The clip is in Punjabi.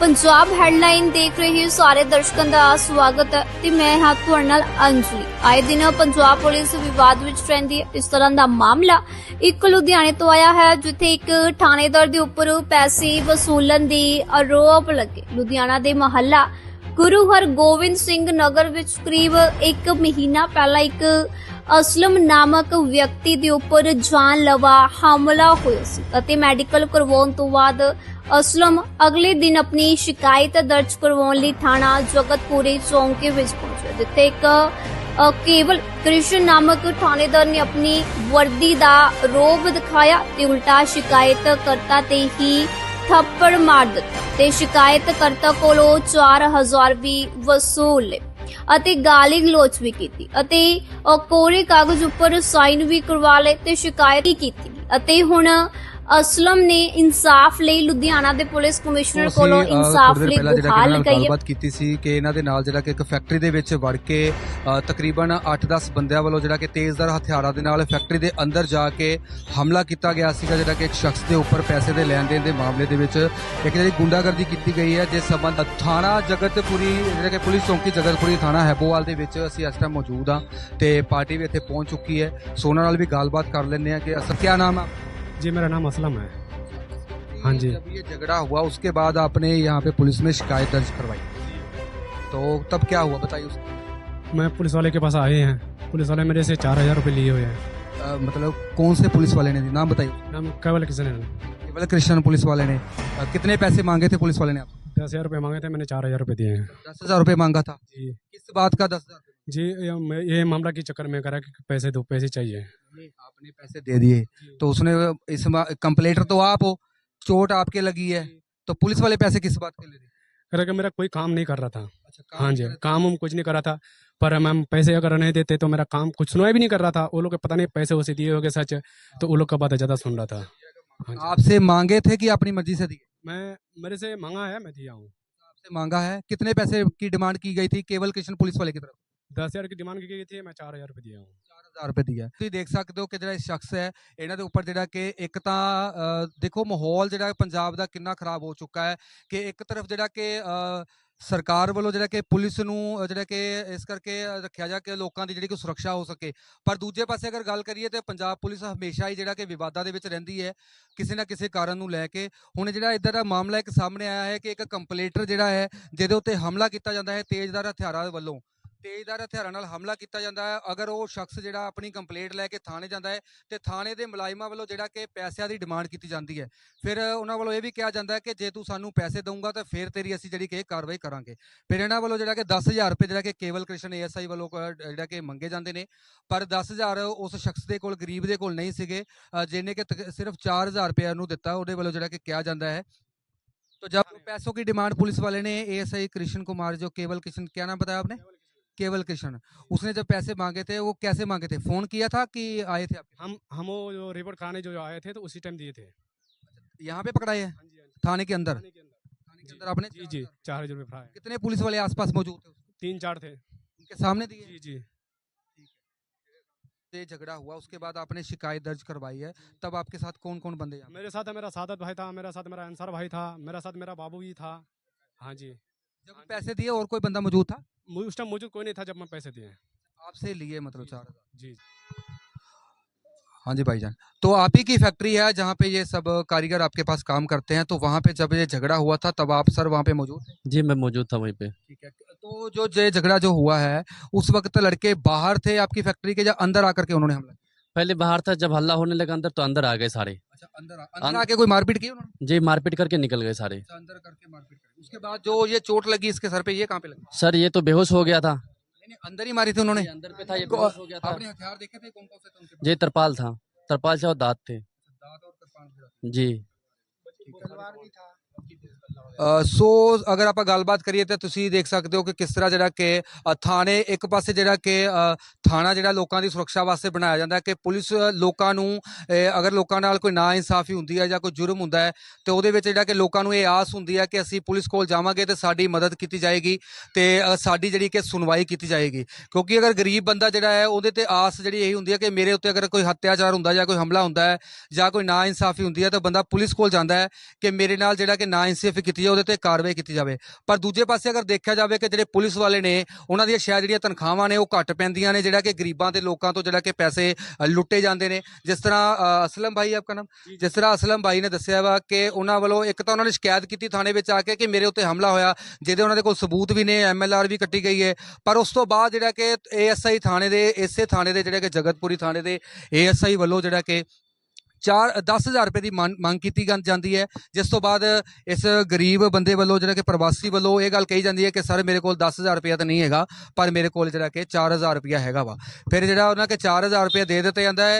ਪੰਜਾਬ ਹੈਡਲਾਈਨ ਦੇਖ ਰਹੇ ਸਾਰੇ ਦਰਸ਼ਕਾਂ ਦਾ ਸਵਾਗਤ ਹੈ ਤੇ ਮੈਂ ਹਾਂ ਤੁਹਾਡੇ ਨਾਲ ਅੰਜਲੀ। ਆਏ ਦਿਨ ਪੰਜਾਬ ਪੁਲਿਸ ਵਿਵਾਦ ਵਿੱਚ ਰਹਿੰਦੀ ਇਸ ਤਰ੍ਹਾਂ ਦਾ ਮਾਮਲਾ ਇੱਕ ਲੁਧਿਆਣੇ ਤੋਂ ਆਇਆ ਹੈ, ਜਿੱਥੇ ਇੱਕ ਥਾਣੇਦਾਰ ਦੇ ਉੱਪਰ ਪੈਸੇ ਵਸੂਲਣ ਦੀ ਆਰੋਪ ਲੱਗੇ। ਲੁਧਿਆਣਾ ਦੇ ਮਹੱਲਾ ਗੁਰੂ ਹਰਗੋਬਿੰਦ ਸਿੰਘ ਨਗਰ ਵਿੱਚ ਕਰੀਬ 1 ਮਹੀਨਾ ਪਹਿਲਾਂ ਇੱਕ ਅਸਲਮ ਨਾਮਕ ਵਿਅਕਤੀ ਦੇ ਉੱਪਰ ਜਾਨਲਵਾ ਹਮਲਾ ਹੋਇਆ ਸੀ ਅਤੇ ਮੈਡੀਕਲ ਕਰਵਾਉਣ ਤੋਂ ਬਾਅਦ ਅਸਲਮ ਅਗਲੇ ਦਿਨ ਆਪਣੀ ਸ਼ਿਕਾਇਤ ਦਰਜ ਕਰਵਾਉਣ ਲਈ ਥਾਣਾ ਜਗਤਪੁਰੀ ਚੌਂਕੇ ਵਿੱਚ ਪਹੁੰਚਿਆ, ਜਿੱਥੇ ਇੱਕ ਕੇਵਲ ਕ੍ਰਿਸ਼ਨ ਨਾਮਕ ਥਾਣੇਦਾਰ ਨੇ ਆਪਣੀ ਵਰਦੀ ਦਾ ਰੋਬ ਦਿਖਾਇਆ ਤੇ ਉਲਟਾ ਸ਼ਿਕਾਇਤ ਕਰਤਾ ਤੇ ਹੀ ਥੱਪੜ ਮਾਰ ਦਿੱਤਾ ਤੇ ਸ਼ਿਕਾਇਤ ਕਰਤਾ ਕੋਲੋਂ 4000 ਵੀ ਵਸੂਲ ਲਏ। ਅਤੇ ਗਾਲੀ ਗਲੋਚ ਵੀ ਕੀਤੀ ਅਤੇ ਅ, ਕੋਰੇ ਕਾਗਜ਼ ਉੱਪਰ ਸਾਈਨ ਵੀ ਕਰਵਾ ਲਏ ਤੇ ਸ਼ਿਕਾਇਤ ਵੀ ਕੀਤੀ। ਅਤੇ ਹੁਣ ਅਸਲਮ ਨੇ ਇਨਸਾਫ ਲਈ ਲੁਧਿਆਣਾ ਦੇ ਪੁਲਿਸ ਕਮਿਸ਼ਨਰ ਅਸੀਂ, ਕੋਲੋਂ ਅ, ਇਨਸਾਫ ਥੋੜ੍ਹੀ ਲਈ ਦੇਰ ਪਹਿਲਾਂ ਜਿਹੜਾ ਕਿ ਗੁਹਾਰ ਇਹਨਾਂ ਨਾਲ ਲਗਾਈ ਹੈ। ਗੱਲਬਾਤ ਕੀਤੀ ਸੀ ਕਿ ਇਹਨਾਂ ਦੇ ਨਾਲ ਜਿਹੜਾ ਕਿ ਇੱਕ ਫੈਕਟਰੀ ਦੇ ਵਿੱਚ ਵੜ ਕੇ ਅ, ਤਕਰੀਬਨ 8-10 ਬੰਦਿਆਂ ਵੱਲੋਂ ਜਿਹੜਾ ਕਿ ਤੇਜ਼ਧਾਰ ਹਥਿਆਰਾਂ ਦੇ ਨਾਲ ਫੈਕਟਰੀ ਦੇ ਅੰਦਰ ਜਾ ਕੇ ਹਮਲਾ ਕੀਤਾ ਗਿਆ ਸੀਗਾ ਜਿਹੜਾ ਕਿ ਇੱਕ ਸ਼ਖਸ ਦੇ ਉੱਪਰ ਪੈਸੇ ਦੇ ਲੈਣ ਦੇਣ ਦੇ ਮਾਮਲੇ ਦੇ ਵਿੱਚ ਇੱਕ ਜਿਹੜੀ ਗੁੰਡਾਗਰਦੀ ਕੀਤੀ ਗਈ ਹੈ ਜਿਸ ਸੰਬੰਧ ਥਾਣਾ ਜਗਤਪੁਰੀ ਜਿਹੜਾ ਕਿ ਪੁਲਿਸ ਚੌਂਕੀ ਜਗਤਪੁਰੀ ਥਾਣਾ ਹੈਬੋਵਾਲ ਦੇ ਵਿੱਚ ਅਸੀਂ ਇਸ ਟਾਈਮ ਮੌਜੂਦ ਹਾਂ ਤੇ ਪਾਰਟੀ ਵੀ ਇੱਥੇ ਪਹੁੰਚ ਚੁੱਕੀ ਹੈ। ਸੋਨਾ ਨਾਲ ਵੀ ਗੱਲਬਾਤ ਕਰ ਲੈਂਦੇ ਹਾਂ ਕਿ ਅਸਲ ਕੀ ਨਾਮ ਹੈ जी मेरा नाम असलम है। हाँ जी। जब ये झगड़ा हुआ उसके बाद आपने यहाँ पे पुलिस में शिकायत दर्ज करवाई। तो तब क्या हुआ बताइए उसको मैं। पुलिस वाले के पास आए हैं। पुलिस वाले मेरे से चार हज़ार रुपये लिए हुए हैं। मतलब कौन से पुलिस वाले ने? नाम बताइए नाम केवल किसी ने केवल कृष्ण पुलिस वाले ने। कितने पैसे मांगे थे पुलिस वाले ने आप दस हज़ार रुपये मांगे थे मैंने चार हज़ार रुपये दिए हैं। दस हज़ार रुपये मांगा था? जी। किस बात का दस हज़ार? जी ये मामला के चक्कर में करा कि पैसे दो पैसे चाहिए। आपने पैसे दे दिए। तो उसने इस कंप्लेटर तो आप हो चोट आपके लगी है। तो पुलिस वाले पैसे किस बात के ले रहे कि मेरा कोई काम नहीं कर रहा था। अच्छा, हाँ जी काम हम कुछ नहीं कर रहा था। पर मैम पैसे अगर नहीं देते तो मेरा काम कुछ सुनवाई भी नहीं कर रहा था। वो लोग पता नहीं पैसे वैसे दिए हो गए सच तो वो लोग का बात ज़्यादा सुन रहा था। हाँ आपसे मांगे थे कि अपनी मर्ज़ी से दिए? मैं मेरे से मांगा है मैं दिया हूँ। आपसे मांगा है? कितने पैसे की डिमांड की गई थी केवल किशन पुलिस वाले की तरफ़? दस हज़ार की डिमांड की गई थी मैं चार हज़ार रुपये दिया हूँ। 4000 ਰੁਪਏ ਦੀ ਹੈ। ਤੁਸੀਂ ਦੇਖ ਸਕਦੇ ਹੋ ਕਿ ਜਿਹੜਾ ਇਹ ਸ਼ਖਸ ਹੈ, ਇਹਨਾਂ ਦੇ ਉੱਪਰ ਜਿਹੜਾ ਕਿ ਇੱਕ ਤਾਂ ਦੇਖੋ ਮਾਹੌਲ ਜਿਹੜਾ ਪੰਜਾਬ ਦਾ ਕਿੰਨਾ ਖਰਾਬ ਹੋ ਚੁੱਕਾ ਹੈ ਕਿ ਇੱਕ ਤਰਫ ਜਿਹੜਾ ਕਿ ਸਰਕਾਰ ਵੱਲੋਂ ਜਿਹੜਾ ਕਿ ਪੁਲਿਸ ਨੂੰ ਜਿਹੜਾ ਕਿ ਇਸ ਕਰਕੇ ਰੱਖਿਆ ਜਾ ਕਿ ਲੋਕਾਂ ਦੀ ਜਿਹੜੀ ਕਿ ਸੁਰੱਖਿਆ ਹੋ ਸਕੇ। ਪਰ ਦੂਜੇ ਪਾਸੇ ਅਗਰ ਗੱਲ ਕਰੀਏ ਤੇ ਪੰਜਾਬ ਪੁਲਿਸ ਹਮੇਸ਼ਾ ਹੀ ਜਿਹੜਾ ਕਿ ਵਿਵਾਦਾਂ ਦੇ ਵਿੱਚ ਰਹਿੰਦੀ ਹੈ, ਕਿਸੇ ਨਾ ਕਿਸੇ ਕਾਰਨ ਨੂੰ ਲੈ ਕੇ। ਹੁਣ ਜਿਹੜਾ ਇਦਾਂ ਦਾ ਮਾਮਲਾ ਇੱਕ ਸਾਹਮਣੇ ਆਇਆ ਹੈ ਕਿ ਇੱਕ ਕੰਪਲੇਟਰ ਜਿਹੜਾ ਹੈ, ਜਿਹਦੇ ਉੱਤੇ ਹਮਲਾ ਕੀਤਾ ਜਾਂਦਾ ਹੈ ਤੇਜ਼ਦਾਰ ਹਥਿਆਰਾਂ ਵੱਲੋਂ। ਤੇਜ਼ਦਾਰ ਹਥਿਆਰਾਂ ਨਾਲ ਹਮਲਾ ਕੀਤਾ ਜਾਂਦਾ ਹੈ ਅਗਰ ਉਹ ਸ਼ਖਸ ਜਿਹੜਾ ਆਪਣੀ ਕੰਪਲੇਂਟ ਲੈ ਕੇ ਥਾਣੇ ਜਾਂਦਾ ਹੈ ਤੇ ਥਾਣੇ ਦੇ ਮੁਲਾਜ਼ਮਾਂ ਵੱਲੋਂ ਜਿਹੜਾ ਕਿ ਪੈਸਿਆਂ ਦੀ ਡਿਮਾਂਡ ਕੀਤੀ ਜਾਂਦੀ ਹੈ ਫਿਰ ਉਹਨਾਂ ਵੱਲੋਂ ਇਹ ਵੀ ਕਿਹਾ ਜਾਂਦਾ ਹੈ ਕਿ ਜੇ ਤੂੰ ਸਾਨੂੰ ਪੈਸੇ ਦਊਂਗਾ ਤਾਂ ਫਿਰ ਤੇਰੀ ਅਸੀਂ ਜਿਹੜੀ ਕਿ ਇਹ ਕਾਰਵਾਈ ਕਰਾਂਗੇ ਫਿਰ ਇਹਨਾਂ ਵੱਲੋਂ ਜਿਹੜਾ ਕਿ 10000 ਰੁਪਏ ਜਿਹੜਾ ਕਿ ਕੇਵਲ ਕ੍ਰਿਸ਼ਨ ਏਐਸਆਈ ਵੱਲੋਂ ਕ- ਜਿਹੜਾ ਕਿ ਮੰਗੇ ਜਾਂਦੇ ਨੇ ਪਰ 10000 ਉਸ ਸ਼ਖਸ ਦੇ ਕੋਲ ਗਰੀਬ ਦੇ ਕੋਲ ਨਹੀਂ ਸੀਗੇ ਅ, ਜਿਹਨੇ ਕਿ ਤਕ- ਸਿਰਫ 4000 ਰੁਪਏ ਨੂੰ ਦਿੱਤਾ ਉਹਦੇ ਵੱਲੋਂ ਜਿਹੜਾ ਕਿ ਕਿਹਾ ਜਾਂਦਾ ਹੈ तो जब पैसों की डिमांड पुलिस वाले ने एएसआई कृष्ण कुमार जो केवल कृष्ण क्या नाम बताया आपने केवल कृष्ण। उसने जब पैसे मांगे थे वो कैसे मांगे थे? फ़ोन किया था कि आए थे आप हम हम वो जो रिपोर्ट कराने जो आए थे तो उसी टाइम दिए थे। यहाँ पे पकड़ाए हैं? हाँ हाँ जी। थाने के अंदर? थाने के अंदर। थाने के अंदर आपने जी जी चार हज़ार रुपये कितने पुलिस वाले आसपास मौजूद थे तीन चार थे। उनके सामने दिए? जी जी। से झगड़ा हुआ उसके बाद आपने शिकायत दर्ज करवाई है। तब आपके साथ कौन कौन बंदे मेरे साथ मेरा सादत भाई था मेरा साथ मेरा अंसार भाई था मेरा साथ मेरा बाबू भी था। हाँ जी। जब पैसे दिए और कोई बंदा मौजूद था? उस टाइम मौजूद कोई नहीं था जब मैं पैसे दिए। आपसे लिए मतलब चार हज़ार। जी हाँ जी भाईजान। तो आप ही की फैक्ट्री है जहाँ पे ये सब कारीगर आपके पास काम करते हैं तो वहाँ पे जब ये झगड़ा हुआ था तब आप सर वहाँ पे मौजूद थे? जी मैं मौजूद था वहीं पे। ठीक है। तो जो ये झगड़ा जो हुआ है उस वक्त लड़के बाहर थे आपकी फैक्ट्री के या अंदर आकर के उन्होंने हमला पहले बाहर था जब हल्ला होने लगा अंदर तो अंदर आ गए सारे। अच्छा अंदर अंदर अं- आके कोई मारपीट की उन्होंने? जी मारपीट करके निकल गए सारे। अच्छा अंदर करके मारपीट करी उसके बाद जो ये चोट लगी इसके सर पे ये कहाँ पे लगी? सर ये तो बेहोश हो गया था। नहीं, नहीं, अंदर ही मारी थी उन्होंने। अंदर पे था ये बेहोश हो गया था। आपने हथियार देखे थे कौन कौन से थे उनके पास? ये तरपाल था। तरपाल से और दांत थे। दांत और तरपाल जी। रखे। जी ਅ, ਸੋ ਅਗਰ ਆਪਾਂ ਗੱਲਬਾਤ ਕਰੀਏ ਤਾਂ ਤੁਸੀਂ ਦੇਖ ਸਕਦੇ ਹੋ ਕਿ ਕਿਸ ਤਰ੍ਹਾਂ ਜਿਹੜਾ ਕਿ ਥਾਣੇ ਇੱਕ ਪਾਸੇ ਜਿਹੜਾ ਕਿ ਥਾਣਾ ਜਿਹੜਾ ਲੋਕਾਂ ਦੀ ਸੁਰੱਖਿਆ ਵਾਸਤੇ ਬਣਾਇਆ ਜਾਂਦਾ ਹੈ ਕਿ ਪੁਲਿਸ ਲੋਕਾਂ ਨੂੰ ਅਗਰ ਲੋਕਾਂ ਨਾਲ ਕੋਈ ਨਾ ਇਨਸਾਫੀ ਹੁੰਦੀ ਹੈ ਜਾਂ ਕੋਈ ਜੁਰਮ ਹੁੰਦਾ ਹੈ, ਤੇ ਉਹਦੇ ਵਿੱਚ ਜਿਹੜਾ ਕਿ ਲੋਕਾਂ ਨੂੰ ਇਹ ਆਸ ਹੁੰਦੀ ਹੈ ਕਿ ਅਸੀਂ ਪੁਲਿਸ ਕੋਲ ਜਾਵਾਂਗੇ ਤੇ ਸਾਡੀ ਮਦਦ ਕੀਤੀ ਜਾਏਗੀ ਤੇ ਸਾਡੀ ਜਿਹੜੀ ਕਿ ਸੁਣਵਾਈ ਕੀਤੀ ਜਾਏਗੀ। ਕਿਉਂਕਿ ਅਗਰ ਗਰੀਬ ਬੰਦਾ ਜਿਹੜਾ ਹੈ, ਉਹਦੇ ਤੇ ਆਸ ਜਿਹੜੀ ਇਹੀ ਹੁੰਦੀ ਹੈ ਕਿ ਮੇਰੇ ਉੱਤੇ ਅਗਰ ਕੋਈ ਹੱਤਿਆਚਾਰ ਹੁੰਦਾ ਜਾਂ ਕੋਈ ਹਮਲਾ ਹੁੰਦਾ ਹੈ ਜਾਂ ਕੋਈ ਨਾ ਇਨਸਾਫੀ ਹੁੰਦੀ ਹੈ ਤਾਂ ਬੰਦਾ ਪੁਲਿਸ ਕੋਲ ਜਾਂਦਾ ਹੈ ਕਿ ਮੇਰੇ ਨਾਲ ਜਿਹੜਾ ਕਿ ਨਾ ਇਨਸਾਫੀ ਕੀਤੀ ਜਾਵੇ ਉਹਦੇ ਤੇ ਕਾਰਵਾਈ ਕੀਤੀ ਜਾਵੇ। ਪਰ ਦੂਜੇ ਪਾਸੇ ਅਗਰ ਦੇਖਿਆ ਜਾਵੇ ਕਿ ਜਿਹੜੇ ਪੁਲਿਸ ਵਾਲੇ ਨੇ ਉਹਨਾਂ ਦੀਆਂ ਸ਼ਾਇਦ ਜਿਹੜੀਆਂ ਤਨਖਾਹਾਂ ਨੇ ਉਹ ਘੱਟ ਪੈਂਦੀਆਂ ਨੇ ਜਿਹੜਾ ਕਿ ਗਰੀਬਾਂ ਤੇ ਲੋਕਾਂ ਤੋਂ ਜਿਹੜਾ ਕਿ ਪੈਸੇ ਲੁੱਟੇ ਜਾਂਦੇ ਨੇ। ਜਿਸ ਤਰ੍ਹਾਂ ਅਸਲਮ ਭਾਈ ਆਪਕਾ ਨਾਮ? ਜਿਸ ਤਰ੍ਹਾਂ ਅਸਲਮ ਭਾਈ ਨੇ ਦੱਸਿਆ ਵਾ ਕਿ ਉਹਨਾਂ ਵੱਲੋਂ ਇੱਕ ਤਾਂ ਉਹਨਾਂ ਨੇ ਸ਼ਿਕਾਇਤ ਕੀਤੀ ਥਾਣੇ ਵਿੱਚ ਆ ਕੇ ਕਿ ਮੇਰੇ ਉੱਤੇ ਹਮਲਾ ਹੋਇਆ ਜਿਹਦੇ ਉਹਨਾਂ ਦੇ ਕੋਲ ਸਬੂਤ ਵੀ ਨੇ ਐਮਐਲਆਰ ਵੀ ਕੱਟੀ ਗਈ ਹੈ ਪਰ ਉਸ ਤੋਂ ਬਾਅਦ ਜਿਹੜਾ ਕਿ ਏਐਸਆਈ ਥਾਣੇ ਦੇ ਇਸੇ ਥਾਣੇ ਦੇ ਜਿਹੜੇ ਕਿ ਜਗਤਪੁਰੀ ਥਾਣੇ ਦੇ ਏਐਸਆਈ ਵੱਲੋਂ ਜਿਹੜਾ ਕਿ ਚਾਰ 10000 ਰੁਪਏ ਦੀ ਮੰਗ ਮੰਗ ਕੀਤੀ ਗੰ- ਜਾਂਦੀ ਹੈ। ਜਿਸ ਤੋਂ ਬਾਅਦ ਇਸ ਗਰੀਬ ਬੰਦੇ ਵੱਲੋਂ ਜਿਹੜਾ ਕਿ ਪ੍ਰਵਾਸੀ ਵੱਲੋਂ ਇਹ ਗੱਲ ਕਹੀ ਜਾਂਦੀ ਹੈ ਕਿ, ਸਰ, ਮੇਰੇ ਕੋਲ 10000 ਰੁਪਏ ਤਾਂ ਨਹੀਂ ਹੈਗਾ, ਪਰ ਮੇਰੇ ਕੋਲ ਜਿਹੜਾ ਕਿ 4000 ਰੁਪਏ ਹੈਗਾ ਵਾ। ਫਿਰ ਜਿਹੜਾ ਉਹਨਾਂ ਕੇ 4000 ਰੁਪਏ ਦੇ ਦਿੱਤੇ ਜਾਂਦਾ ਹੈ